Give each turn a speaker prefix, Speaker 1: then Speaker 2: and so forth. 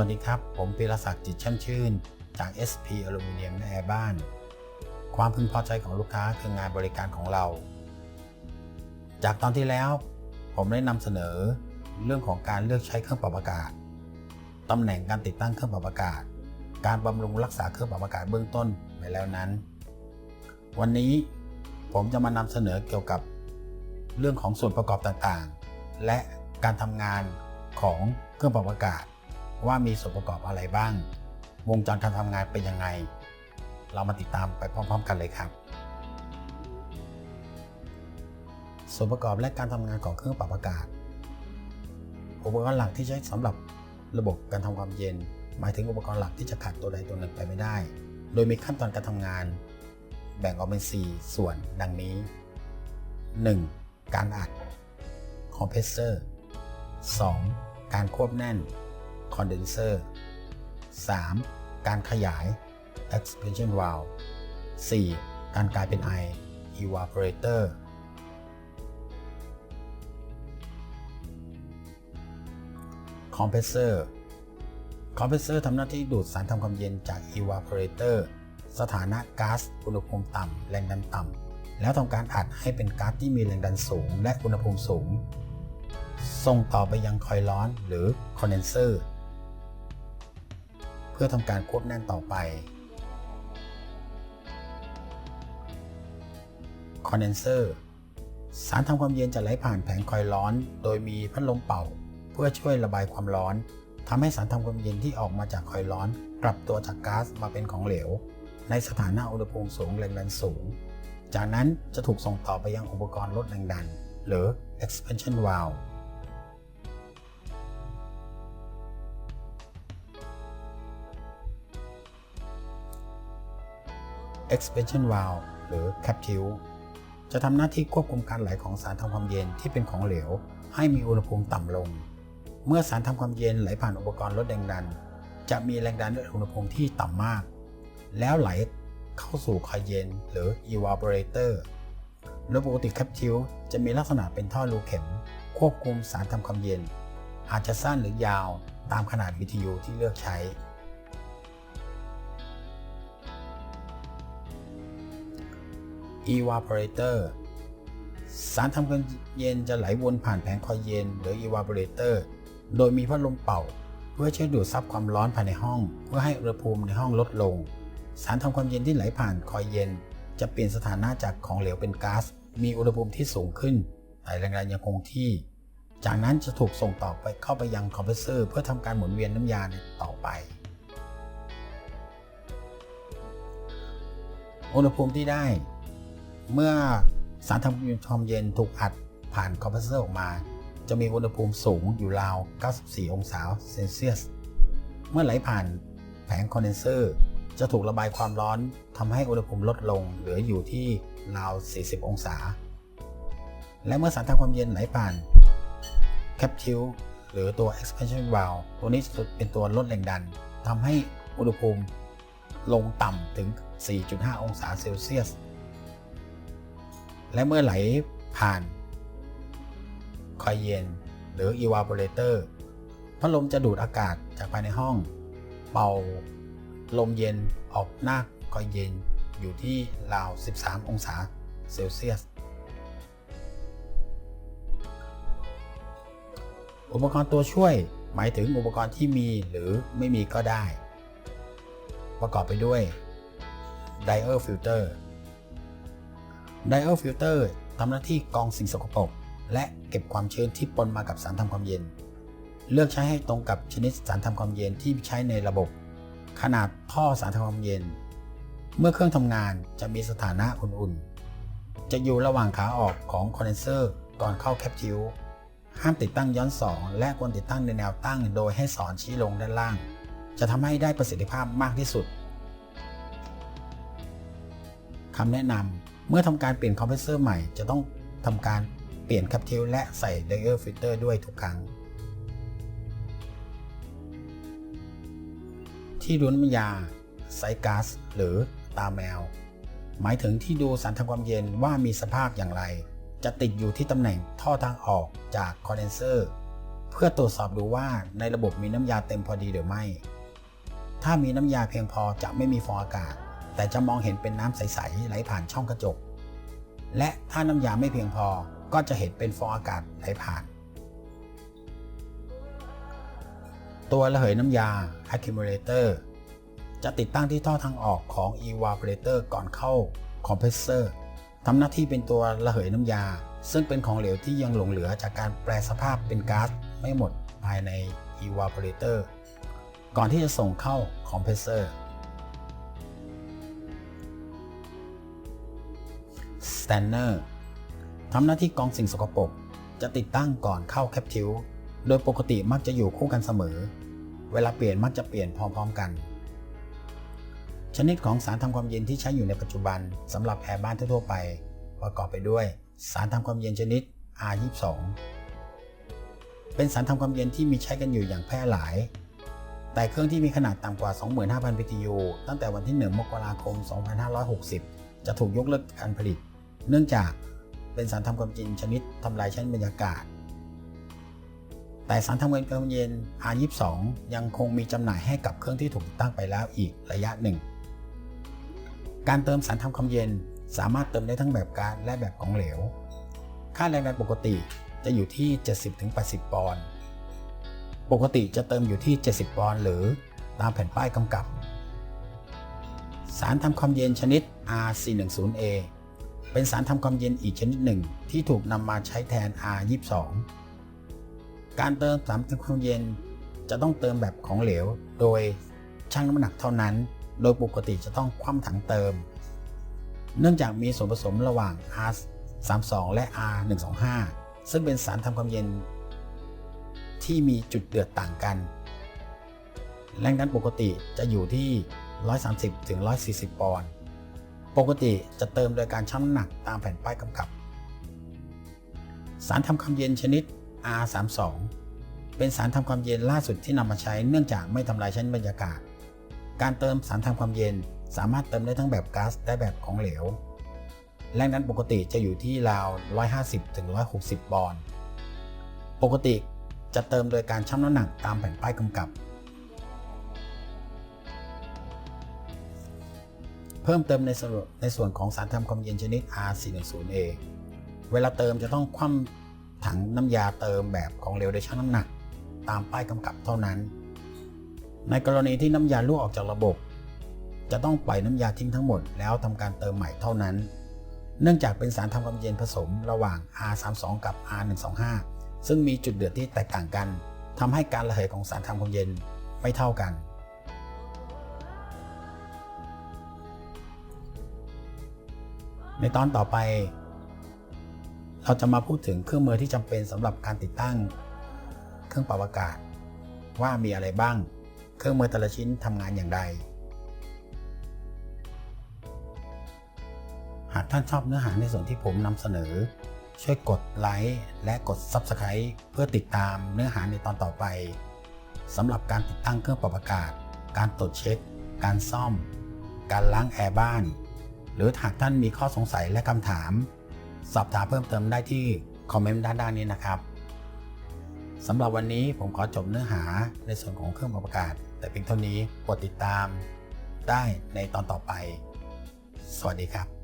Speaker 1: วัสดีครับ ผมปีรศักดิ์จิตช่ำชื่น จาก SP อลูมิเนียมและแอร์บ้าน ความพึงพอใจของลูกค้าคืองานบริการของเรา จากตอนที่แล้ว ผมได้นำเสนอเรื่องของการเลือกใช้เครื่องปรับอากาศตำแหน่งการติดตั้งเครื่องปรับอากาศ การบำรุงรักษาเครื่องปรับอากาศเบื้องต้นไปแล้วนั้น วันนี้ผมจะมานำเสนอเกี่ยวกับ เรื่องของส่วนประกอบต่างๆ และการทำงานของเครื่องปรับอากาศ ว่ามีส่วนประกอบอะไรบ้าง วงจรการทำงานเป็นยังไง เรามาติดตามไปพร้อมๆ กันเลยครับ ส่วนประกอบและการทำงานของเครื่องปรับอากาศ อุปกรณ์หลักที่ใช้สำหรับระบบการทำความเย็น หมายถึงอุปกรณ์หลักที่จะขาดตัวใดตัวหนึ่งไปไม่ได้ โดยมีขั้นตอนการทำงาน แบ่งออกเป็น 4 ส่วนดังนี้ 1. การอัดคอมเพรสเซอร์ 2. การควบแน่น คอนเดนเซอร์ 3. การขยาย expansion valve 4. การกลายเป็นไอ evaporator คอมเพรสเซอร์ คอมเพรสเซอร์ทำหน้าที่ดูดสารทำความเย็นจาก evaporator สถานะก๊าซอุณหภูมิต่ำ แรงดันต่ำ แล้วทำการอัดให้เป็นก๊าซที่มีแรงดันสูง และอุณหภูมิสูง ส่งต่อไปยังคอยล์ร้อนหรือคอนเดนเซอร์ เพื่อทำการควบแน่นต่อไป คอนเดนเซอร์ สารทำความเย็นจะไหลผ่านแผงคอยล์ร้อน โดยมีพัดลมเป่า เพื่อช่วยระบายความร้อนทำให้สารทำความเย็นที่ออกมาจากคอยล์ร้อนกลับตัวจากก๊าซมาเป็นของเหลว ในสถานะอุณหภูมิสูงแรงดันสูง จากนั้นจะถูกส่งต่อไปยังอุปกรณ์ลดแรงดัน หรือ expansion valve expansion valve หรือ captive จะทำหน้าที่ควบคุมการไหลของสารทำความเย็นที่เป็นของเหลว ให้มีอุณหภูมิต่ำลง เมื่อสารทำความเย็นไหลผ่านอุปกรณ์ลดแรงดัน จะมีแรงดันด้วยอุณหภูมิที่ต่ำมาก แล้วไหลเข้าสู่คอยเย็นหรือ evaporator โดยปกติ captive จะมีลักษณะเป็นท่อรูเข็ม ควบคุมสารทำความเย็น อาจจะสั้นหรือยาวตามขนาดวิทยุที่เลือกใช้ evaporator สารทำความเย็นจะไหลวนผ่านแผงคอยเย็นหรือ evaporator โดยมีพัดลมเป่า เพื่อช่วยดูดซับความร้อนภายในห้อง เพื่อให้อุณหภูมิในห้องลดลง สารทำความเย็นที่ไหลผ่านคอยเย็น จะเปลี่ยนสถานะจากของเหลวเป็นก๊าซมีอุณหภูมิที่สูงขึ้น แต่แรงดันยังคงที่ จากนั้นจะถูกส่งต่อไปเข้าไปยังคอมเพรสเซอร์เพื่อทำการหมุนเวียนน้ำยาต่อไปอุณหภูมิที่ได้ เมื่อสารทำความเย็นถูกอัดผ่านคอมเพรสเซอร์ออกมา จะมีอุณหภูมิสูงอยู่ราว 94 องศาเซนเซียส เมื่อไหลผ่านแผงคอนเดนเซอร์ จะถูกระบายความร้อนทำให้อุณหภูมิลดลงเหลืออยู่ที่ราว 40 องศา และเมื่อสารทำความเย็นไหลผ่านแคปทิลหรือตัว expansion valve ตัวนี้เป็นตัวลดแรงดันทำให้อุณหภูมิลงต่ำถึง 4.5 องศาเซลเซียส และเมื่อไหลผ่านคอยเย็นหรือ evaporator พัดลมจะดูดอากาศจากภายในห้อง เป่าลมเย็นออกหน้าคอยเย็นอยู่ที่ราว 13 องศาเซลเซียส อุปกรณ์ตัวช่วยหมายถึงอุปกรณ์ที่มีหรือไม่มีก็ได้ ประกอบไปด้วยไดเออร์ฟิลเตอร์ Dial Filter Dial Filter ทำหน้าที่กรองสิ่งสกปรกและเก็บความชื้นที่ปนมากับสารทำความเย็น เลือกใช้ให้ตรงกับชนิดสารทำความเย็นที่ใช้ในระบบ ขนาดท่อสารทำความเย็น เมื่อเครื่องทำงานจะมีสถานะอุ่นๆ จะอยู่ระหว่างขาออกของคอนเดนเซอร์ก่อนเข้าแคปทิวห้ามติดตั้งย้อนสอนและควรติดตั้งในแนวตั้งโดยให้สอนชี้ลงด้านล่าง จะทำให้ได้ประสิทธิภาพมากที่สุดคำแนะนำ เมื่อทำการเปลี่ยนคอมเพรสเซอร์ใหม่จะต้องทำการเปลี่ยนแคปทิลและใส่ไดเออร์ฟิลเตอร์ด้วยทุกครั้ง ที่รุ้นยาไซก๊าซหรือตาแมว หมายถึงที่ดูสารทำความเย็นว่ามีสภาพอย่างไร จะติดอยู่ที่ตำแหน่งท่อทางออกจากคอนเดนเซอร์เพื่อตรวจสอบดูว่าในระบบมีน้ำยาเต็มพอดีหรือไม่ ถ้ามีน้ำยาเพียงพอจะไม่มีฟองอากาศ แต่จะมองเห็นเป็นน้ำใส ๆ ไหลผ่านช่องกระจก และถ้าน้ำยาไม่เพียงพอก็จะเห็นเป็นฟองอากาศไหลผ่าน ตัวระเหยน้ำยา accumulator จะติดตั้งที่ท่อทางออกของ evaporator ก่อนเข้า compressor ทำหน้าที่เป็นตัวระเหยน้ำยา ซึ่งเป็นของเหลวที่ยังหลงเหลือจากการแปลสภาพเป็นก๊าซไม่หมดภายใน evaporator ก่อนที่จะส่งเข้า compressor stanner ทำหน้าที่กองสิ่งสกปรกจะติดตั้งก่อนเข้าแคปทิวโดยปกติมักจะอยู่คู่กันเสมอ เวลาเปลี่ยนมักจะเปลี่ยนพร้อมๆกัน ชนิดของสารทำความเย็นที่ใช้อยู่ในปัจจุบันสำหรับแอร์บ้านทั่วๆไป ประกอบไปด้วย สารทำความเย็นชนิด R22 เป็นสารทำความเย็นที่มีใช้กันอยู่อย่างแพร่หลาย แต่เครื่องที่มีขนาดต่ำกว่า 25,000 BTU ตั้งแต่วันที่ 1 มกราคม 2560 จะถูกยกเลิกการผลิต เนื่องจากเป็นสารทำความเย็นชนิดทำลายชั้นบรรยากาศ แต่สารทำความเย็น R22 ยังคงมีจำหน่ายให้กับเครื่องที่ถูกติดตั้งไปแล้วอีกระยะหนึ่ง การเติมสารทำความเย็นสามารถเติมได้ทั้งแบบก๊าซและแบบของเหลว ค่าแรงดันปกติจะอยู่ที่ 70-80 ปอนด์ ปกติจะเติมอยู่ที่ 70 ปอนด์หรือตามแผ่นป้ายกำกับ สารทำความเย็นชนิด R410A เป็นสารทำความเย็นอีกชนิดหนึ่งที่ถูกนำมาใช้แทน R22 การเติมสารทำความเย็นจะต้องเติมแบบของเหลว โดยชั่งน้ำหนักเท่านั้น โดยปกติจะต้องคว่ำถังเติม เนื่องจากมีส่วนผสมระหว่าง R32 และ R125 ซึ่งเป็นสารทำความเย็น ที่มีจุดเดือดต่างกัน แรงดันปกติจะอยู่ที่ 130-140 ปอนด์ ปกติจะเติมโดยการชั่งน้ำหนักตามแผ่นป้ายกำกับ สารทำความเย็นชนิด R32 เป็นสารทำความเย็นล่าสุดที่นำมาใช้เนื่องจากไม่ทำลายชั้นบรรยากาศ การเติมสารทำความเย็นสามารถเติมได้ทั้งแบบก๊าซและแบบของเหลว แรงดันปกติจะอยู่ที่ราว 150-160 ปอนด์ ปกติจะเติมโดยการชั่งน้ำหนักตามแผ่นป้ายกำกับ เพิ่มเติมในส่วนในส่วนของสารทำความเย็นชนิด R410A เวลาเติมจะต้องคว่ำถังน้ำยาเติมแบบของเหลวโดยชั่งน้ำหนัก ตามป้ายกำกับเท่านั้น ในกรณีที่น้ำยารั่วออกจากระบบ จะต้องปล่อยน้ำยาทิ้งทั้งหมด แล้วทำการเติมใหม่เท่านั้น เนื่องจากเป็นสารทำความเย็นผสมระหว่าง R32 กับ R125 ซึ่งมีจุดเดือดที่แตกต่างกันทำให้การระเหยของสารทำความเย็นไม่เท่ากัน ในตอนต่อไป เราจะมาพูดถึงเครื่องมือที่จำเป็นสำหรับการติดตั้ง เครื่องปรับอากาศ ว่ามีอะไรบ้าง เครื่องมือแต่ละชิ้นทำงานอย่างไร หากท่านชอบเนื้อหาในส่วนที่ผมนำเสนอ ช่วยกดไลค์และกด Subscribe เพื่อติดตามเนื้อหาในตอนต่อไปสำหรับการติดตั้งเครื่องปรับอากาศ การตรวจเช็ค การซ่อม การล้างแอร์บ้าน หรือหากท่านมีข้อสงสัยและคำถาม สอบถามเพิ่มเติมได้ที่คอมเมนต์ด้านล่างนี้นะครับสำหรับวันนี้ผมขอจบเนื้อหาในส่วนของเครื่องปรับอากาศ แต่เพียงเท่านี้โปรดติดตามได้ในตอนต่อไป สวัสดีครับ